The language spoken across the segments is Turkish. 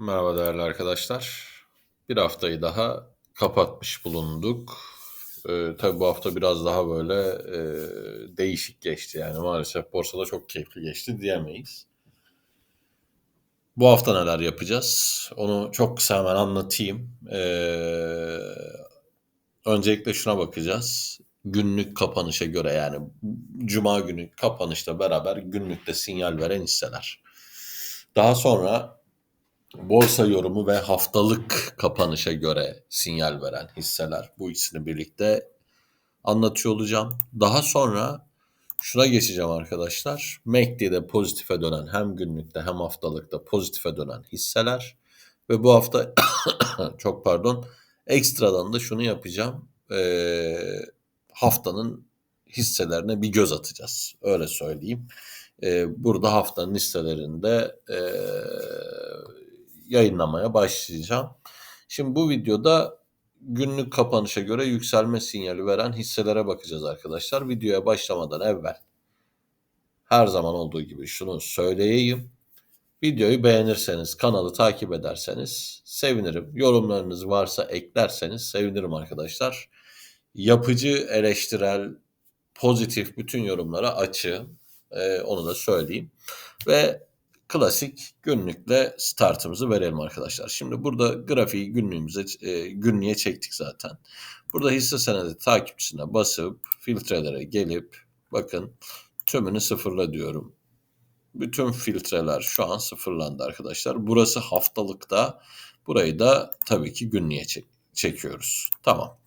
Merhaba değerli arkadaşlar. Bir haftayı daha kapatmış bulunduk. Ee, tabii bu hafta biraz daha böyle e, değişik geçti yani maalesef borsada çok keyifli geçti diyemeyiz. Bu hafta neler yapacağız? Onu çok kısa hemen anlatayım. Ee, öncelikle şuna bakacağız. Günlük kapanışa göre yani cuma günü kapanışla beraber günlükte sinyal veren hisseler. Daha sonra borsa yorumu ve haftalık kapanışa göre sinyal veren hisseler. Bu ikisini birlikte anlatıyor olacağım. Daha sonra şuna geçeceğim arkadaşlar. MACD'de pozitife dönen hem günlükte hem haftalıkta pozitife dönen hisseler. Ve bu hafta çok pardon ekstradan da şunu yapacağım. Ee, haftanın hisselerine bir göz atacağız. Öyle söyleyeyim. Ee, burada haftanın listelerinde e, yayınlamaya başlayacağım. Şimdi bu videoda günlük kapanışa göre yükselme sinyali veren hisselere bakacağız arkadaşlar. Videoya başlamadan evvel her zaman olduğu gibi şunu söyleyeyim. Videoyu beğenirseniz, kanalı takip ederseniz sevinirim. Yorumlarınız varsa eklerseniz sevinirim arkadaşlar. Yapıcı, eleştirel, pozitif bütün yorumlara açığım. Ee, onu da söyleyeyim. Ve klasik günlükle startımızı verelim arkadaşlar. Şimdi burada grafiği günlüğümüze e, günlüğe çektik zaten. Burada hisse senedi takipçisine basıp filtrelere gelip bakın tümünü sıfırla diyorum. Bütün filtreler şu an sıfırlandı arkadaşlar. Burası haftalıkta. Burayı da tabii ki günlüğe çek çekiyoruz. Tamam.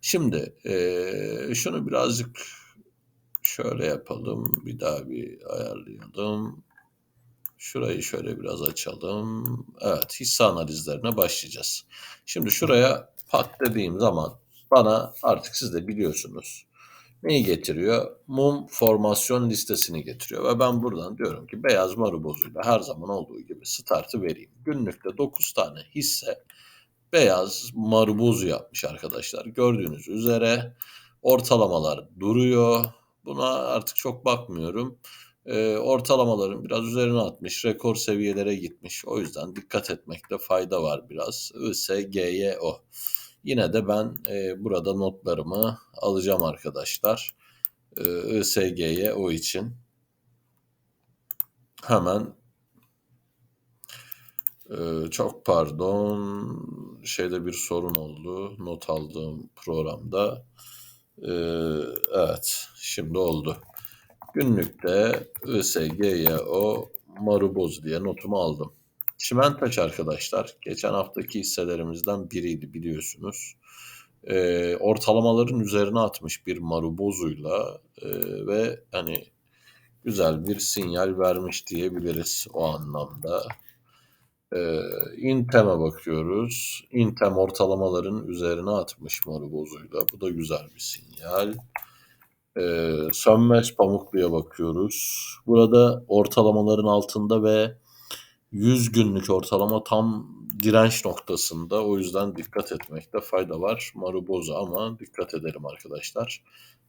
Şimdi e, şunu birazcık şöyle yapalım. Bir daha bir ayarlayalım. Şurayı şöyle biraz açalım. Evet hisse analizlerine başlayacağız. Şimdi şuraya pat dediğim zaman bana artık siz de biliyorsunuz neyi getiriyor? Mum formasyon listesini getiriyor. Ve ben buradan diyorum ki beyaz marubozuyla her zaman olduğu gibi startı vereyim. Günlükte 9 tane hisse beyaz marubozu yapmış arkadaşlar. Gördüğünüz üzere ortalamalar duruyor. Buna artık çok bakmıyorum e, ortalamaların biraz üzerine atmış, rekor seviyelere gitmiş. O yüzden dikkat etmekte fayda var biraz. ISGYO. Yine de ben e, burada notlarımı alacağım arkadaşlar. E, ISGYO için. Hemen ee, çok pardon şeyde bir sorun oldu not aldığım programda ee, evet şimdi oldu Günlükte ISGYO Maruboz diye notumu aldım. Çimentaş arkadaşlar geçen haftaki hisselerimizden biriydi biliyorsunuz. E, ortalamaların üzerine atmış bir marubozuyla e, ve hani güzel bir sinyal vermiş diyebiliriz o anlamda. E, Intem'e bakıyoruz. Intem ortalamaların üzerine atmış marubozuyla. Bu da güzel bir sinyal. Ee, Sönmez Pamuklu'ya bakıyoruz. Burada ortalamaların altında ve 100 günlük ortalama tam direnç noktasında. O yüzden dikkat etmekte fayda var. Maruboza ama dikkat edelim arkadaşlar.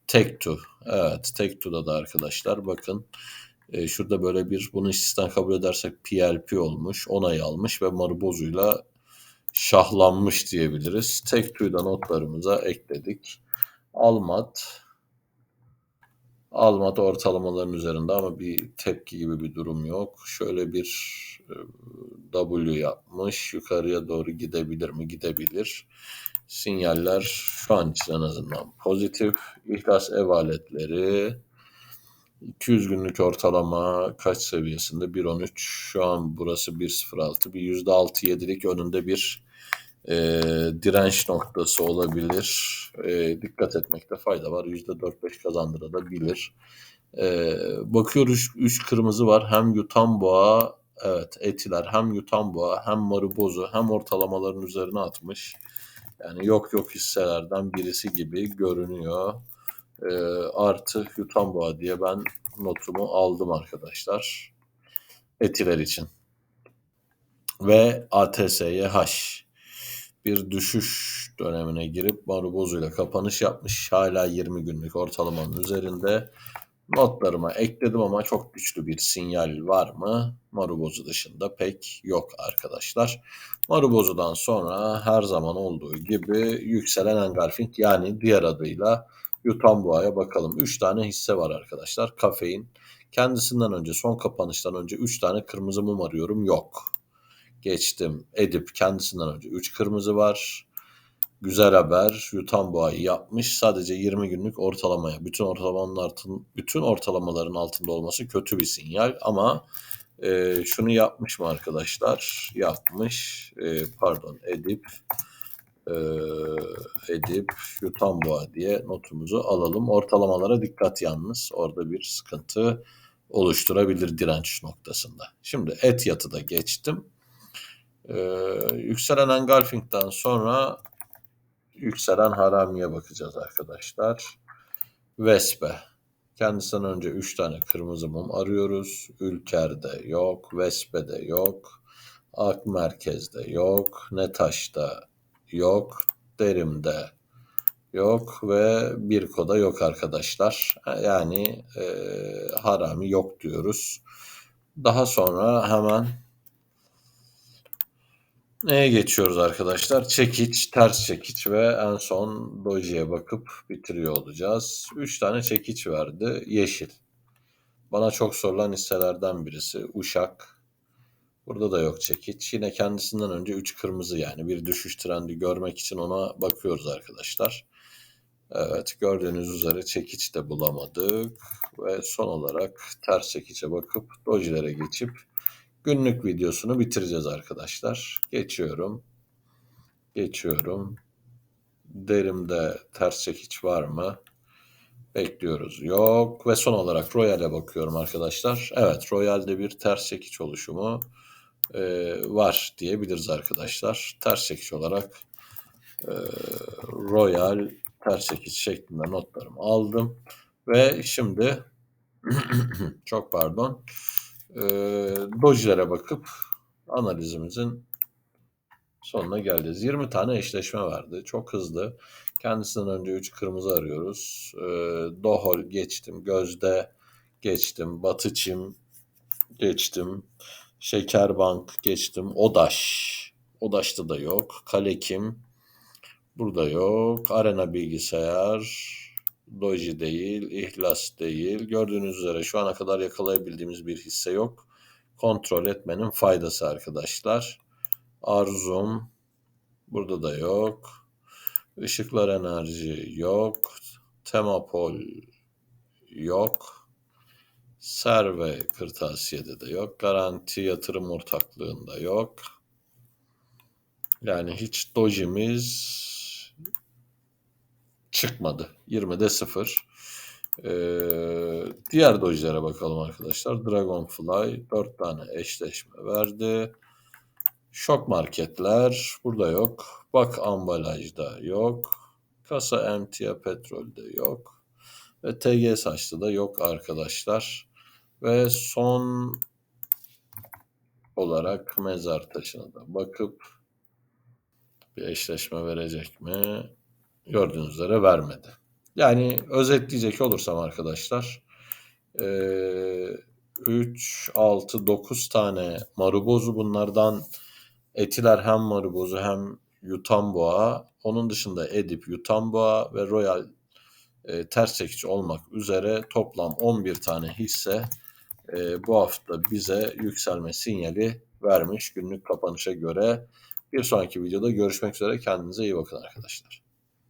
Tek to. Evet tek to'da da arkadaşlar bakın. E, şurada böyle bir bunu istisna kabul edersek PLP olmuş. Onay almış ve Marubozuyla şahlanmış diyebiliriz. Tek to'da notlarımıza ekledik. Almat Almadı ortalamaların üzerinde ama bir tepki gibi bir durum yok. Şöyle bir e, W yapmış. Yukarıya doğru gidebilir mi? Gidebilir. Sinyaller şu an için en azından pozitif. İhlas ev aletleri 200 günlük ortalama kaç seviyesinde? 1.13. Şu an burası 1.06. Bir %6-7'lik önünde bir e, direnç noktası olabilir. E, dikkat etmekte fayda var. %4-5 kazandırabilir. E, bakıyoruz 3 kırmızı var. Hem yutan boğa evet etiler hem yutan boğa hem marubozu hem ortalamaların üzerine atmış. Yani yok yok hisselerden birisi gibi görünüyor. E, artı yutan boğa diye ben notumu aldım arkadaşlar. Etiler için. Ve ATSYH bir düşüş dönemine girip Marubozu ile kapanış yapmış. Hala 20 günlük ortalamanın üzerinde. Notlarıma ekledim ama çok güçlü bir sinyal var mı? Marubozu dışında pek yok arkadaşlar. Marubozu'dan sonra her zaman olduğu gibi yükselen engulfing yani diğer adıyla Yutambua'ya bakalım. 3 tane hisse var arkadaşlar. Kafein. Kendisinden önce son kapanıştan önce 3 tane kırmızı mum arıyorum. Yok. Geçtim. Edip kendisinden önce 3 kırmızı var. Güzel haber. Yutan boğayı yapmış. Sadece 20 günlük ortalamaya, bütün ortalamanın altın, bütün ortalamaların altında olması kötü bir sinyal ama e, şunu yapmış mı arkadaşlar? Yapmış. E, pardon, Edip e, Edip Yutan boğa diye notumuzu alalım. Ortalamalara dikkat yalnız. Orada bir sıkıntı oluşturabilir direnç noktasında. Şimdi et yatı da geçtim. Ee, yükselen engulfing'den sonra yükselen haramiye bakacağız arkadaşlar. Vespe. Kendisinden önce 3 tane kırmızı mum arıyoruz. Ülker'de yok. Vespe'de yok. Ak Merkez'de yok. Netaş'ta yok. Derim'de yok ve Birko'da yok arkadaşlar. Yani e, harami yok diyoruz. Daha sonra hemen Neye geçiyoruz arkadaşlar? Çekiç, ters çekiç ve en son dojiye bakıp bitiriyor olacağız. 3 tane çekiç verdi. Yeşil. Bana çok sorulan hisselerden birisi. Uşak. Burada da yok çekiç. Yine kendisinden önce 3 kırmızı yani bir düşüş trendi görmek için ona bakıyoruz arkadaşlar. Evet gördüğünüz üzere çekiç de bulamadık. Ve son olarak ters çekiçe bakıp dojilere geçip günlük videosunu bitireceğiz arkadaşlar. Geçiyorum. Geçiyorum. Derimde ters çekiç var mı? Bekliyoruz. Yok. Ve son olarak Royal'e bakıyorum arkadaşlar. Evet Royal'de bir ters çekiç oluşumu e, var diyebiliriz arkadaşlar. Ters çekiç olarak e, Royal ters çekiç şeklinde notlarımı aldım. Ve şimdi çok pardon e, dojilere bakıp analizimizin sonuna geleceğiz. 20 tane eşleşme verdi. Çok hızlı. Kendisinden önce 3 kırmızı arıyoruz. E, Dohol geçtim. Gözde geçtim. Batı Çim geçtim. Şekerbank geçtim. Odaş. Odaş'ta da yok. Kalekim. Burada yok. Arena bilgisayar. Doji değil, ihlas değil. Gördüğünüz üzere şu ana kadar yakalayabildiğimiz bir hisse yok. Kontrol etmenin faydası arkadaşlar. Arzum burada da yok. Işıklar enerji yok. Temapol yok. Serve kırtasiyede de yok. Garanti yatırım ortaklığında yok. Yani hiç dojimiz çıkmadı. 20'de 0. Ee, diğer dojilere bakalım arkadaşlar. Dragonfly 4 tane eşleşme verdi. Şok marketler burada yok. Bak ambalajda yok. Kasa emtia petrolde yok. Ve TG saçta da yok arkadaşlar. Ve son olarak mezar taşına da bakıp bir eşleşme verecek mi? Gördüğünüz üzere vermedi. Yani özetleyecek olursam arkadaşlar 3, 6, 9 tane marubozu bunlardan etiler hem marubozu hem yutamboğa onun dışında edip yutamboğa ve royal e, ters çekici olmak üzere toplam 11 tane hisse e, bu hafta bize yükselme sinyali vermiş günlük kapanışa göre. Bir sonraki videoda görüşmek üzere. Kendinize iyi bakın arkadaşlar.